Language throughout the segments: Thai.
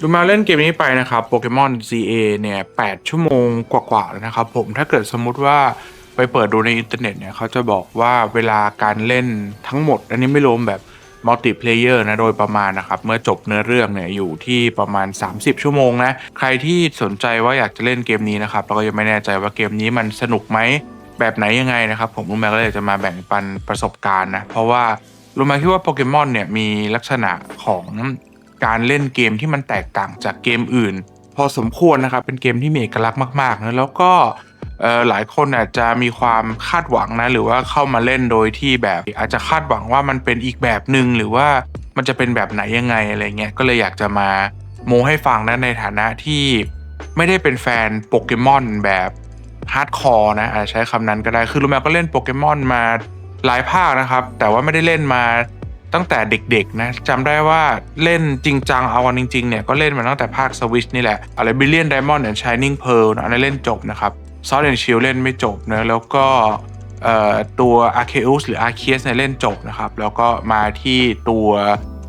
ดูมาเล่นเกมนี้ไปนะครับโปเกมอน CA เนี่ย8ชั่วโมงกว่าๆแล้วนะครับผมถ้าเกิดสมมุติว่าไปเปิดดูในอินเทอร์เน็ตเนี่ยเขาจะบอกว่าเวลาการเล่นทั้งหมด อันนี้ไม่รวมแบบมัลติเพลเยอร์นะโดยประมาณนะครับ เมื่อจบเนื้อเรื่องเนี่ยอยู่ที่ประมาณ 30 ชั่วโมงนะ ใครที่สนใจว่าอยากจะเล่นเกมนี้นะครับแล้วก็ยังไม่แน่ใจว่าเกมนี้มันสนุกไหมแบบไหนยังไงนะครับ ผมลุงแมวก็เลยจะมาแบ่งปันประสบการณ์นะเพราะว่าลุงแมวคิดว่าโปเกมอนเนี่ยมีลักษณะของ การเล่นเกมที่มันแตกต่างจากเกมอื่น พอสมควรนะครับเป็นเกมที่มีเอกลักษณ์มากๆนะแล้วก็หลายคนอาจจะมีความคาดหวังนะหรือว่าเข้ามาเล่นโดยที่แบบอาจจะคาดหวังว่ามันเป็นอีกแบบหนึ่งหรือว่ามันจะเป็นแบบไหนยังไงอะไรเงี้ยก็เลยอยากจะมาโมให้ฟังนะในฐานะที่ไม่ได้เป็นแฟนโปเกมอนแบบฮาร์ดคอร์นะอาจจะใช้คำนั้นก็ได้คือรู้ไหมก็เล่นโปเกมอนมาหลายภาคนะครับ แต่ว่าไม่ได้เล่นมา ตั้งแต่เด็กๆนะจำได้ว่าเล่นจริงจังเอาวันจริงๆเนี่ยก็เล่นมาตั้งแต่ภาคสวิชนี่แหละอะไรบิลเลียนไดมอนด์แอนด์ชายนิ่งเพร์ลอันนั้นเล่นจบนะครับซอสแอนชิลเล่นไม่จบนะแล้วก็เอ่อตัว Arceus หรือ Arceus เนี่ยเล่นจบนะครับ แล้วก็มาที่ตัว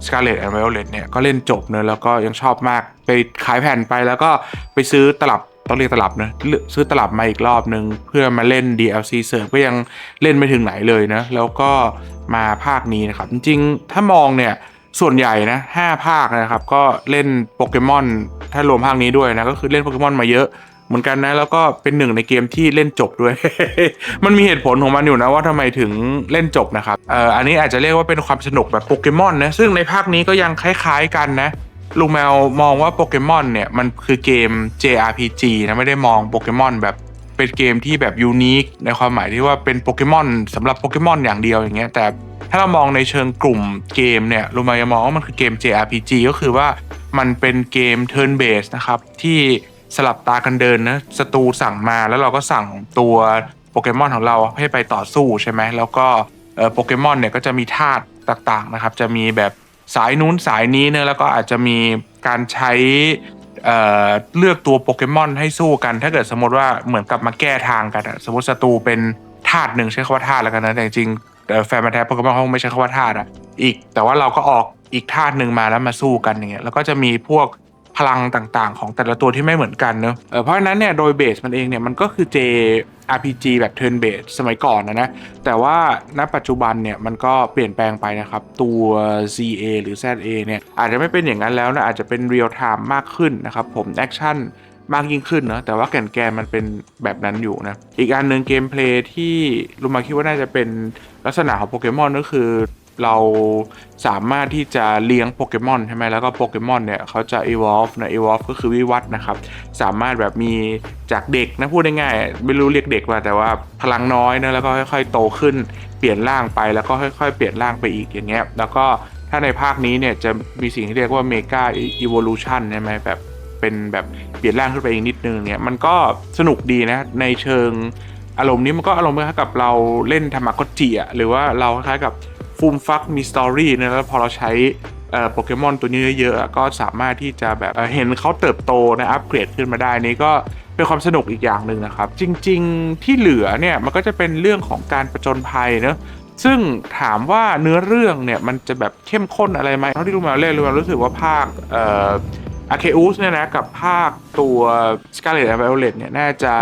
Scarlet and Violet เนี่ยก็เล่นจบเนะแล้วก็ยังชอบมากไปขายแผ่นไปแล้วก็ไปซื้อตลับต้องเรียกตลับนะซื้อตลับมาอีกรอบนึง เพื่อมาเล่น DLC เสริมก็ยังเล่นไม่ถึงไหนเลยนะ แล้วก็ มาภาคนี้นะครับ จริงๆ ถ้ามองเนี่ยส่วนใหญ่นะ5ภาคนะครับ ก็เล่นโปเกมอนถ้ารวมภาคนี้ด้วยนะก็คือเล่นโปเกมอนมาเยอะเหมือนกันนะแล้วก็เป็นหนึ่งในเกมที่เล่นจบด้วย มันมีเหตุผลของมันอยู่นะว่าทำไมถึงเล่นจบนะครับเอ่ออันนี้อาจจะเรียกว่าเป็นความสนุกแบบโปเกมอนนะซึ่งในภาคนี้ก็ยังคล้าย ๆ กันนะลุงแมวมองว่าโปเกมอนเนี่ยมันคือเกม JRPG นะไม่ได้มองโปเกมอนแบบ เป็นเกมที่แบบยูนิคในความหมายที่ว่าเป็นโปเกมอนสำหรับโปเกมอนอย่างเดียวอย่างเงี้ยแต่ถ้าเรามองในเชิงกลุ่มเกมเนี่ยลุมวจะมองว่ามันคือเกม JRPG ก็คือว่ามันเป็นเกม turn based นะครับที่สลับตากันเดินนะศัตรูสั่งมาแล้วเราก็สั่งตัวโปเกมอนของเราให้ไปต่อสู้ใช่ไหมแล้วก็โปเกมอนเนี่ยก็จะมีธาตุต่างๆนะครับจะมีแบบสายนู้นสายนี้เนอะแล้วก็อาจจะมีการใช้ เอ่อเลือกตัวโปเกมอนให้สู้กัน ถ้าเกิดสมมติว่าเหมือนกับมาแก้ทางกันอะสมมติศัตรูเป็นธาตุหนึ่งใช้คำว่าธาตุแล้วกันนะแต่จริงแฟนมาแท้โปเกมอนเขาไม่ใช้คำว่าธาตุอะอีก แต่ว่าเราก็ออกอีกธาตุหนึ่งมาแล้วมาสู้กันอย่างเงี้ยแล้วก็จะมีพวก พลังต่างๆ ของแต่ละตัวที่ไม่เหมือนกันเนอะเพราะฉะนั้นเนี่ยโดยเบสมันเองเนี่ยมันก็คือ J RPG แบบ turn based สมัยก่อนนะนะ แต่ว่าณปัจจุบันเนี่ยมันก็เปลี่ยนแปลงไปนะครับ ตัว ZA หรือ ZA เนี่ยอาจจะไม่เป็นอย่างนั้นแล้วนะ อาจจะเป็น real time มากขึ้นนะครับ ผมแอคชั่นมากยิ่งขึ้นนะแต่ว่าแก่นแกนมันเป็นแบบนั้นอยู่นะ อีกอันหนึ่งเกมเพลย์ที่ลุงมาคิดว่าน่าจะเป็นลักษณะของโปเกมอนก็คือ เราสามารถที่จะเลี้ยงโปเกมอนใช่ไหมแล้วก็โปเกมอนเนี่ยเขาจะ evolve นะ evolve ก็คือวิวัฒนะครับ สามารถแบบมีจากเด็กนะพูดง่ายๆไม่รู้เรียกเด็กว่าแต่ว่าพลังน้อยนะแล้วก็ค่อยๆโตขึ้นเปลี่ยนร่างไปแล้วก็ค่อยๆ เปลี่ยนร่างไปอีกอย่างเงี้ยแล้วก็ถ้าในภาคนี้เนี่ยจะมีสิ่งที่เรียกว่า mega evolution ใช่ไหมแบบเป็นแบบเปลี่ยนร่างขึ้นไปอีกนิดนึงเนี่ยมันก็สนุกดีนะในเชิงอารมณ์นี้มันก็อารมณ์คล้ายกับเราเล่นธรรมะกจิอะหรือว่าเราคล้ายๆกับ ฟูมฟักมีสตอรี่นะแล้วพอเราใช้โปเกมอนตัวนี้เยอะๆอะก็สามารถที่จะแบบเห็นเขาเติบโตนะอัปเกรดขึ้นมาได้นี่ก็เป็นความสนุกอีกอย่างหนึ่งนะครับ จริงๆที่เหลือเนี่ยมันก็จะเป็นเรื่องของการประจนภัยเนอะซึ่งถามว่าเนื้อเรื่องเนี่ยมันจะแบบเข้มข้นอะไรไหมเท่าที่รู้มาเล่นรู้มารู้สึกว่าภาคเอ่ออาเคอุสเนี่ยนะกับภาคตัว Scarlet and Violet เนี่ยน่าจะ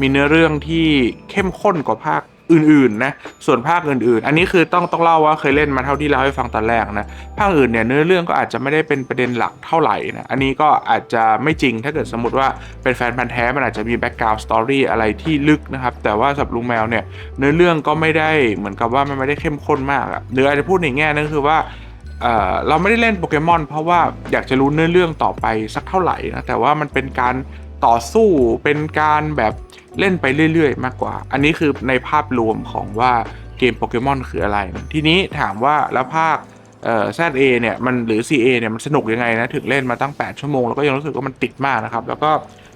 มีเนื้อเรื่องที่เข้มข้นกว่าภาค อื่นๆนะส่วนภาคอื่นๆ อันนี้คือต้องต้องเล่าว่าเคยเล่นมาเท่าที่เล่าให้ฟังตอนแรกนะภาคอื่นเนี่ยเนื้อเรื่องก็อาจจะไม่ได้เป็นประเด็นหลักเท่าไหร่นะอันนี้ก็อาจจะไม่จริงถ้าเกิดสมมติว่าเป็นแฟนพันธ์แท้มันอาจจะมีแบ็กกราวด์สตอรี่อะไรที่ลึกนะครับแต่ว่าสับลุงแมวเนี่ยเนื้อเรื่องก็ไม่ได้เหมือนกับว่ามันไม่ได้เข้มข้นมากอะหรืออาจจะพูดในแง่นึงคือว่าเเราไม่ได้เล่นโปเกมอนเพราะว่าอยากจะรู้เนื้อเรื่องต่อไปสักเท่าไหร่นะแต่ว่ามันเป็นการต่อสู้เป็นการแบบ เล่นไปเรื่อย ๆ มากกว่า อันนี้คือในภาพรวมของว่าเกมโปเกมอนคืออะไร ทีนี้ถามว่าแล้วภาคเอ่อ ZA เนี่ยมันหรือ CA เนี่ยมันสนุกยังไงนะถึงเล่นมาตั้ง 8 ชั่วโมง แล้วก็ยังรู้สึกว่ามันติดมากนะครับ แล้วก็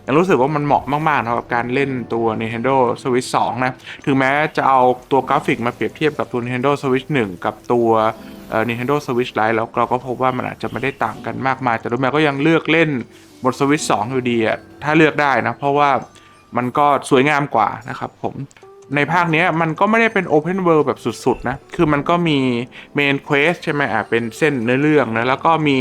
ยังรู้สึกว่ามันเหมาะมากๆนะครับการเล่นตัว Nintendo Switch 2 นะ ถึงแม้จะเอาตัวกราฟิกมาเปรียบเทียบกับตัว Nintendo Switch 1 กับตัว Nintendo Switch Lite แล้วเราก็พบว่ามันอาจจะไม่ได้ต่างกันมากมาย แต่ดูแม้ก็ยังเลือกเล่นบน Switch 2 อยู่ดีอะถ้าเลือกได้นะ เพราะว่า มันก็สวยงามกว่านะครับผมในภาคนี้มันก็ไม่ได้เป็น Open World แบบสุดๆนะ คือมันก็มี Main Quest ใช่ไหมอะ เป็นเส้นเนื้อเรื่องนะ แล้วก็มี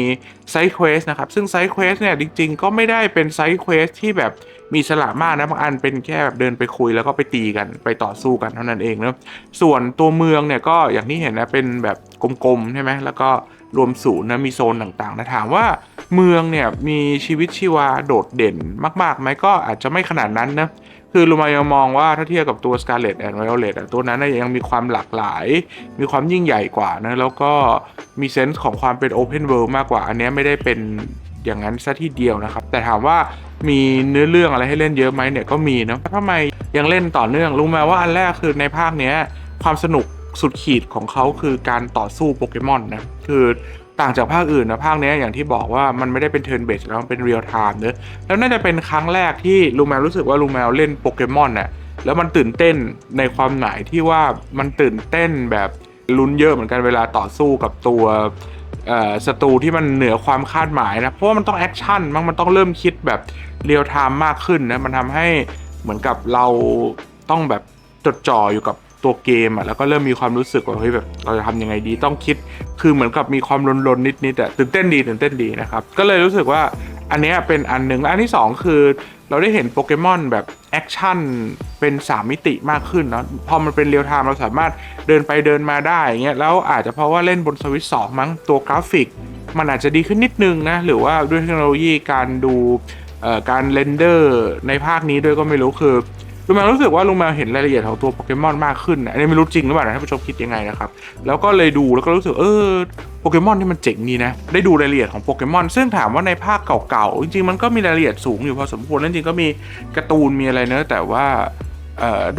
Side Quest นะครับ ซึ่ง Side Quest เนี่ยจริงๆ ก็ไม่ได้เป็น Side Quest ที่แบบมีสละมากนะ บางอันเป็นแค่แบบเดินไปคุยแล้วก็ไปตีกันไปต่อสู้กันเท่านั้นเองนะ ส่วนตัวเมืองเนี่ยก็อย่างที่เห็นนะเป็นแบบกลมๆใช่ไหมแล้วก็รวมศูนย์นะ มีโซนต่างๆนะ ถามว่า เมืองเนี่ยมีชีวิตชีวาโดดเด่นมากๆไหมก็อาจจะไม่ขนาดนั้นนะคือลูมายมองว่าถ้าเทียบกับตัว Scarlet and Violet อะตัวนั้นยังมีความหลากหลาย มีความยิ่งใหญ่กว่านะแล้วก็มีเซนส์ของความเป็น Open World มากกว่า อันนี้ไม่ได้เป็นอย่างนั้นซะทีเดียวนะครับ แต่ถามว่ามีเนื้อเรื่องอะไรให้เล่นเยอะไหมเนี่ยก็มีนะทำไมยังเล่นต่อเนื่องรู้ไหมว่าอันแรกคือในภาคเนี้ยความสนุกสุดขีดของเขาคือการต่อสู้โปเกมอนนะคือ ต่างจากภาคอื่นนะภาคนี้อย่างที่บอกว่ามันไม่ได้เป็นเทิร์นเบสแล้วมันเป็นเรียลไทม์เนอะแล้วน่าจะเป็นครั้งแรกที่ลูแมวรู้สึกว่าลูแมวเล่นโปเกมอนน่ะแล้วมันตื่นเต้นในความหมายที่ว่ามันตื่นเต้นแบบลุ้นเยอะเหมือนกันเวลาต่อสู้กับตัวศัตรูที่มันเหนือความคาดหมายนะเพราะว่ามันต้องแอคชั่นมันมันต้องเริ่มคิดแบบเรียลไทม์มากขึ้นนะมันทำให้เหมือนกับเราต้องแบบจดจ่ออยู่กับ ตัวเกมอะแล้วก็เริ่มมีความรู้สึกว่าเฮ้ยแบบเราจะทำยังไงดีต้องคิด คือเหมือนกับมีความลนๆนิดๆอะตื่นเต้นดีตื่นเต้นดีนะครับก็เลยรู้สึกว่าอันเนี้ยเป็นอันหนึ่งและอันที่สองคือเราได้เห็นโปเกมอนแบบแอคชั่นเป็น 3 มิติมากขึ้นเนาะพอมันเป็นเรียลไทม์เราสามารถเดินไปเดินมาได้อย่างเงี้ยแล้วอาจจะเพราะว่าเล่นบนสวิตสองมั้งตัวกราฟิก มันอาจจะดีขึ้นนิดนึงนะ หรือว่าด้วยเทคโนโลยีการดูเอ่อการเรนเดอร์ในภาคนี้ด้วยก็ไม่รู้คือ ลุงแมวรู้สึกว่าลุงแมวเห็นรายละเอียดของตัวโปเกมอนมากขึ้นอันนี้ไม่รู้จริงหรือเปล่านะท่านผู้ชมคิดยังไงนะครับ แล้วก็เลยดูแล้วก็รู้สึกเออโปเกมอนที่มันเจ๋งดีนะ ได้ดูรายละเอียดของโปเกมอน ซึ่งถามว่าในภาคเก่าๆ จริงๆ มันก็มีรายละเอียดสูงอยู่พอสมควรแล้วจริงๆก็มีการ์ตูนมีอะไรเนอะแต่ว่า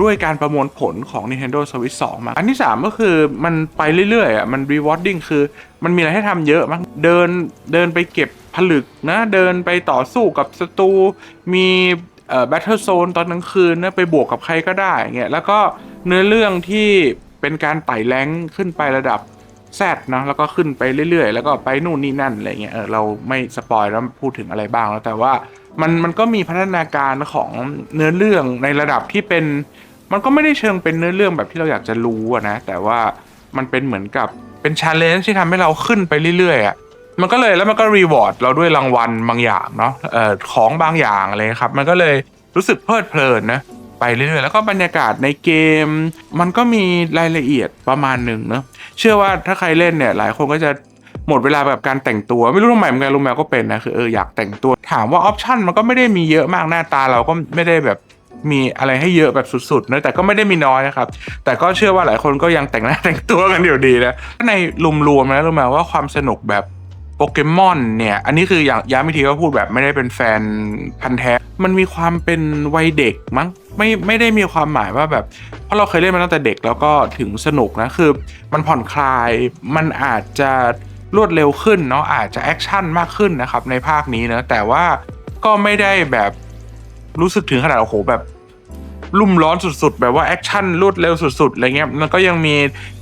ด้วยการประมวลผลของ Nintendo Switch 2 มา อันที่ 3 ก็คือมันไปเรื่อยๆอะมัน rewarding คือมันมีอะไรให้ทำเยอะมากเดินเดินไปเก็บผลึกนะ เดินไปต่อสู้กับศัตรูมี เอ่อ Battle Zone ตอนกลางคืนนะไปบวกกับใครก็ได้เงี้ยแล้วก็เนื้อเรื่องที่เป็นการไต่แรงขึ้นไประดับแซดนะแล้วก็ขึ้นไปเรื่อยๆ แล้วก็ไปนู่นนี่นั่นอะไรเงี้ยเออเราไม่สปอยแล้วพูดถึงอะไรบ้างแล้วแต่ว่ามันมันก็มีพัฒนาการของเนื้อเรื่องในระดับที่เป็น มันก็ไม่ได้เชิงเป็นเนื้อเรื่องแบบที่เราอยากจะรู้นะแต่ว่ามันเป็นเหมือนกับเป็นชาเลนจ์ที่ทำให้เราขึ้นไปเรื่อยๆอะ มันก็เลยแล้วมันก็รีวอร์ดเราด้วยรางวัลบางอย่างเนาะเอ่อของบางอย่างอะไรครับ มันก็เลยรู้สึกเพลิดเพลินนะไปเรื่อยๆแล้วก็บรรยากาศในเกม มันก็มีรายละเอียดประมาณหนึ่งเนอะเชื่อว่าถ้าใครเล่นเนี่ยหลายคนก็จะหมดเวลาแบบการแต่งตัวไม่รู้ทำไมเหมือนกันลุงแมวก็เป็นนะคือเอออยากแต่งตัวถามว่าออปชันมันก็ไม่ได้มีเยอะมากหน้าตาเราก็ไม่ได้แบบมีอะไรให้เยอะแบบสุดๆนะแต่ก็ไม่ได้มีน้อยนะครับ แต่ก็เชื่อว่าหลายคนก็ยังแต่งหน้าแต่งตัวกันอยู่ดีนะในรวมๆนะรู้ไหมว่าความสนุกแบบ ปเกมอนเนี่ย อันนี้คืออย่างย้ำอีกทีก็พูดแบบไม่ได้เป็นแฟนพันธ์แท้ มันมีความเป็นวัยเด็กมั้งไม่ไม่ได้มีความหมายว่าแบบ เพราะเราเคยเล่นมาตั้งแต่เด็กแล้วก็ถึงสนุกนะ คือ มันผ่อนคลายมันอาจจะรวดเร็วขึ้นเนาะอาจจะแอคชั่นมากขึ้นนะครับในภาคนี้นะแต่ว่าก็ไม่ได้แบบรู้สึกถึงขนาดโอ้โหแบบรุ่มร้อนสุดๆ แบบว่าแอคชั่นรวดเร็วสุดๆอะไรเงี้ยมันก็ยังมี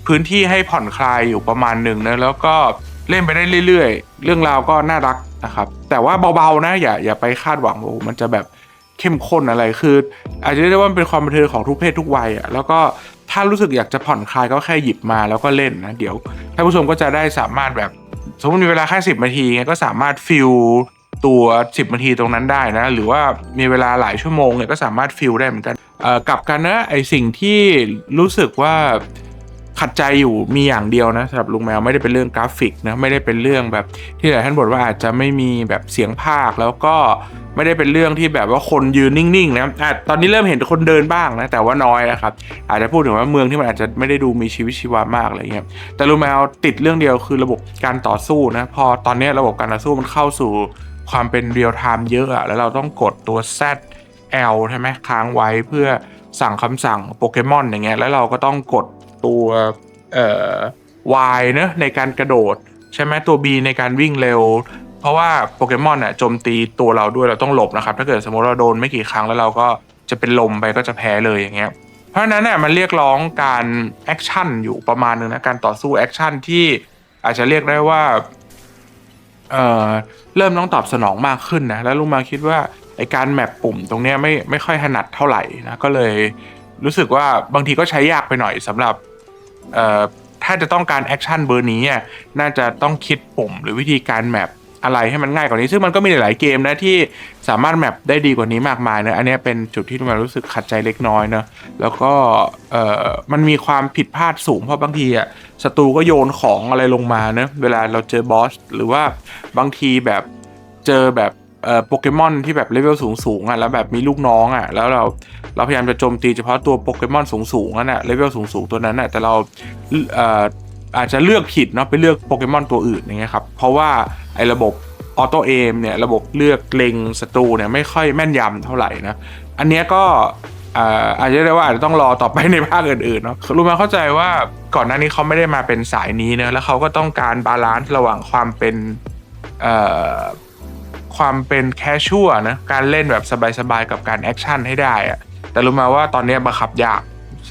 พื้นที่ให้ผ่อนคลายอยู่ประมาณหนึ่งนะแล้วก็ เล่นไปได้เรื่อยๆ เรื่องราวก็น่ารักนะครับ แต่ว่าเบาๆนะอย่าอย่าไปคาดหวังโอ้มันจะแบบเข้มข้นอะไรคือ อาจจะเรียกได้ว่ามันเป็นความบันเทิงของทุกเพศทุกวัยอะแล้วก็ถ้ารู้สึกอยากจะผ่อนคลายก็แค่หยิบมาแล้วก็เล่นนะเดี๋ยวท่านผู้ชมก็จะได้สามารถแบบ สมมติมีเวลาแค่สิบนาทีไงก็สามารถฟิลตัว 10นาทีตรงนั้นได้นะ หรือว่ามีเวลาหลายชั่วโมงเนี่ยก็สามารถฟิลได้เหมือนกันเออกลับกันนะไอสิ่งที่รู้สึกว่า ขัดใจอยู่มีอย่างเดียวนะสำหรับลุงแมวไม่ได้เป็นเรื่องกราฟิกนะไม่ได้เป็นเรื่องแบบที่หลายท่านบอกว่าอาจจะไม่มีแบบเสียงภาคแล้วก็ไม่ได้เป็นเรื่องที่แบบว่าคนยืนนิ่งๆนะอะตอนนี้เริ่มเห็นคนเดินบ้างนะแต่ว่าน้อยนะครับอาจจะพูดถึงว่าเมืองที่มันอาจจะไม่ได้ดูมีชีวิตชีวามากอะไรเงี้ยแต่ลูแมวติดเรื่องเดียวคือระบบการต่อสู้นะพอตอนนี้ระบบการต่อสู้มันเข้าสู่ความเป็นเรียลไทม์เยอะอะแล้วเราต้องกดตัว Z L ใช่ไหมค้างไว้เพื่อสั่งคำสั่งโปเกมอนอย่างเงี้ยแล้วเราก็ต้องกด ตัวเอ่อ Y เนอะในการกระโดด ใช่ไหมตัว B ในการวิ่งเร็ว เพราะว่าโปเกมอนอะโจมตีตัวเราด้วยเราต้องหลบนะครับ ถ้าเกิดสมมติเราโดนไม่กี่ครั้งแล้วเราก็จะเป็นลมไปก็จะแพ้เลยอย่างเงี้ยเพราะฉะนั้นเนี่ยมันเรียกร้องการแอคชั่นอยู่ประมาณนึงนะการต่อสู้แอคชั่นที่อาจจะเรียกได้ว่าเอ่อเริ่มต้องตอบสนองมากขึ้นนะแล้วลุงมาคิดว่าไอการแมปปุ่มตรงเนี้ยไม่ไม่ค่อยถนัดเท่าไหร่นะก็เลยรู้สึกว่าบางทีก็ใช้ยากไปหน่อยสำหรับ ถ้าจะต้องการแอคชั่นเบอร์นี้อะน่าจะต้องคิดปุ่มหรือวิธีการแมปอะไรให้มันง่ายกว่านี้ ซึ่งมันก็มีหลายเกมนะที่สามารถแมปได้ดีกว่านี้มากมายนะอันนี้เป็นจุดที่มันรู้สึกขัดใจเล็กน้อยเนอะแล้วก็มันมีความผิดพลาดสูงเพราะบางทีอะศัตรูก็โยนของอะไรลงมาเนอะเวลาเราเจอบอสหรือว่าบางทีแบบเจอแบบ เอ่อโปเกมอนที่แบบเลเวลสูงๆอะแล้วแบบมีลูกน้องอะแล้วเราเราพยายามจะโจมตีเฉพาะตัวโปเกมอนสูงๆนั่นแหะเลเวลสูงๆตัวนั้นน่ะแต่เราเอ่ออาจจะเลือกผิดเนาะไปเลือกโปเกมอนตัวอื่นอย่างเงี้ยครับเพราะว่าไอ้ระบบออโต้เอมเนี่ยระบบเลือกเล็งศัตรูเนี่ยไม่ค่อยแม่นยำเท่าไหร่นะอันเนี้ยก็อาจจะเรียกว่าอาจจะต้องรอต่อไปในภาคอื่นๆเนาะรู้มาเข้าใจว่าก่อนหน้านี้เขาไม่ได้มาเป็นสายนี้เนะแล้วเขาก็ต้องการบาลานซ์ระหว่างความเป็น ความเป็นแคชชัวนะการเล่นแบบสบายๆกับการแอคชั่นให้ได้อะแต่รู้มาว่าตอนนี้บังคับยาก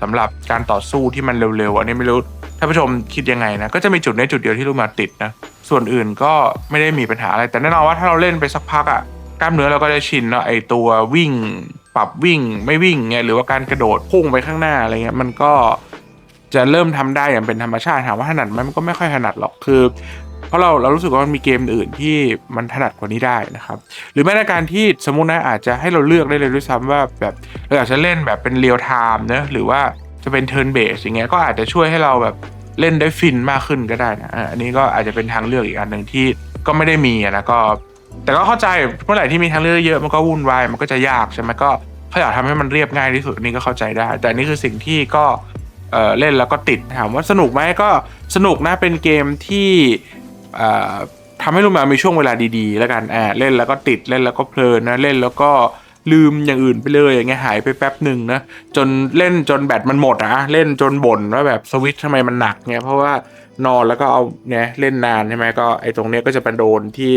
สำหรับการต่อสู้ที่มันเร็วๆ อันนี้ไม่รู้ท่านผู้ชมคิดยังไงนะก็จะมีจุดในจุดเดียวที่รู้มาติดนะส่วนอื่นก็ไม่ได้มีปัญหาอะไร แต่แน่นอนว่าถ้าเราเล่นไปสักพักอะกล้ามเนื้อเราก็จะชินเนาะไอตัววิ่ง ปรับวิ่งไม่วิ่งเงี้ยหรือว่าการกระโดดพุ่งไปข้างหน้าอะไรเงี้ยมันก็จะเริ่มทำได้อย่างเป็นธรรมชาติถามว่าถนัดไหมมันก็ไม่ค่อยถนัดหรอกคือ เพราะเราเรารู้สึกว่ามันมีเกมอื่นที่มันถนัดกว่านี้ได้นะครับ หรือแม้แต่การที่สมมุตินะอาจจะให้เราเลือกได้เลยด้วยซ้ำว่าแบบเราอยากจะเล่นแบบเป็นเรียลไทม์เนะหรือว่าจะเป็นเทิร์นเบสอย่างเงี้ยก็อาจจะช่วยให้เราแบบเล่นได้ฟินมากขึ้นก็ได้นะอันนี้ก็อาจจะเป็นทางเลือกอีกอันหนึ่งที่ก็ไม่ได้มีนะก็ แต่ก็เข้าใจเมื่อไหร่ที่มีทางเลือกเยอะมันก็วุ่นวายมันก็จะยากใช่ไหมก็เขาอยากทำให้มันเรียบง่ายที่สุดนี่ก็เข้าใจได้ แต่นี่คือสิ่งที่ก็เล่นแล้วก็ติดถามว่าสนุกไหมก็สนุกนะเป็นเกมที่ ทำให้ลูกแมวมีช่วงเวลาดีๆ แล้วกันอ่าเล่นแล้วก็ติดเล่นแล้วก็เพลินนะเล่นแล้วก็ลืมอย่างอื่นไปเลยอย่างเงี้ยหายไปแป๊บหนึ่งนะจนเล่นจนแบตมันหมดอะเล่นจนบ่นว่าแบบสวิตช์ทำไมมันหนักเนี่ยเพราะว่านอนแล้วก็เอาเนี่ยเล่นนานใช่ไหมก็ไอ้ตรงเนี้ยก็จะเป็นโดนที่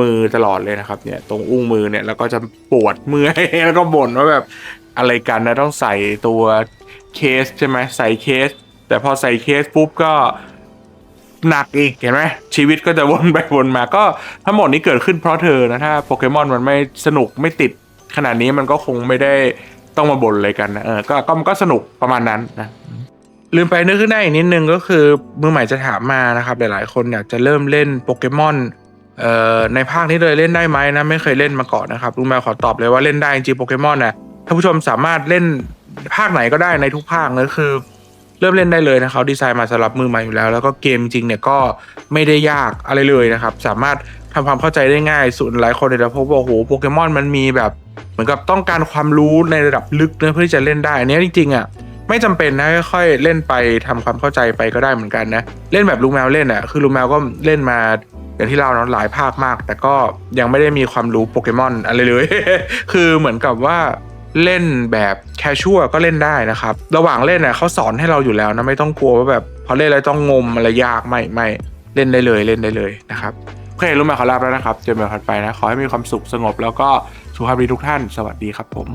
มือตลอดเลยนะครับเนี่ยตรงอุ้งมือเนี่ยแล้วก็จะปวดเมื่อยแล้วก็บ่นว่าแบบอะไรกันนะต้องใส่ตัวเคสใช่ไหมใส่เคส แต่พอใส่เคสปุ๊บก็ หนักอีกเห็นไหมชีวิตก็จะวนไปวนมาก็ทั้งหมดนี้เกิดขึ้นเพราะเธอนะถ้าโปเกมอนมันไม่สนุกไม่ติดขนาดนี้มันก็คงไม่ได้ต้องมาบ่นอะไรกันนะเออก็ก็มันก็สนุกประมาณนั้นนะลืมไปนึกขึ้นได้อีกนิดนึงก็คือมือใหม่จะถามมานะครับ หลายๆ คนอยากจะเริ่มเล่นโปเกมอนเอ่อในภาคนี้เลยเล่นได้ไหมนะไม่เคยเล่นมาก่อนนะครับลุงแมวขอตอบเลยว่าเล่นได้จริงๆโปเกมอนนะท่านผู้ชมสามารถเล่นภาคไหนก็ได้ในทุกภาคเลยคือ เริ่มเล่นได้เลยนะเขาดีไซน์มาสำหรับมือใหม่อยู่แล้ว แล้วก็เกมจริงเนี่ยก็ไม่ได้ยากอะไรเลยนะครับ สามารถทำความเข้าใจได้ง่ายส่วนหลายคนเนี่ยจะพบว่าโอ้โหโปเกมอนมันมีแบบเหมือนกับต้องการความรู้ในระดับลึกเนะเพื่อที่จะเล่นได้อันเนี้ยจริงๆอะไม่จำเป็นนะค่อยๆเล่นไปทำความเข้าใจไปก็ได้เหมือนกันนะเล่นแบบลูกแมวเล่นอะคือลูกแมวก็เล่นมาอย่างที่เราเนาะหลายภาคมาก แต่ก็ยังไม่ได้มีความรู้โปเกมอนอะไรเลย คือเหมือนกับว่า เล่นแบบแคชชัวก็เล่นได้นะครับ ระหว่างเล่นเน่ะเขาสอนให้เราอยู่แล้วนะไม่ต้องกลัวว่าแบบพอเล่นแล้วต้องงมอะไรยากไม่ไม่เล่นได้เลยเล่นได้เลยนะครับโอเครู้ไหมขอลาไปแล้วนะครับ เจอกันใหม่ถัดไปนะ ขอให้มีความสุขสงบแล้วก็สุขภาพดีทุกท่าน สวัสดีครับผม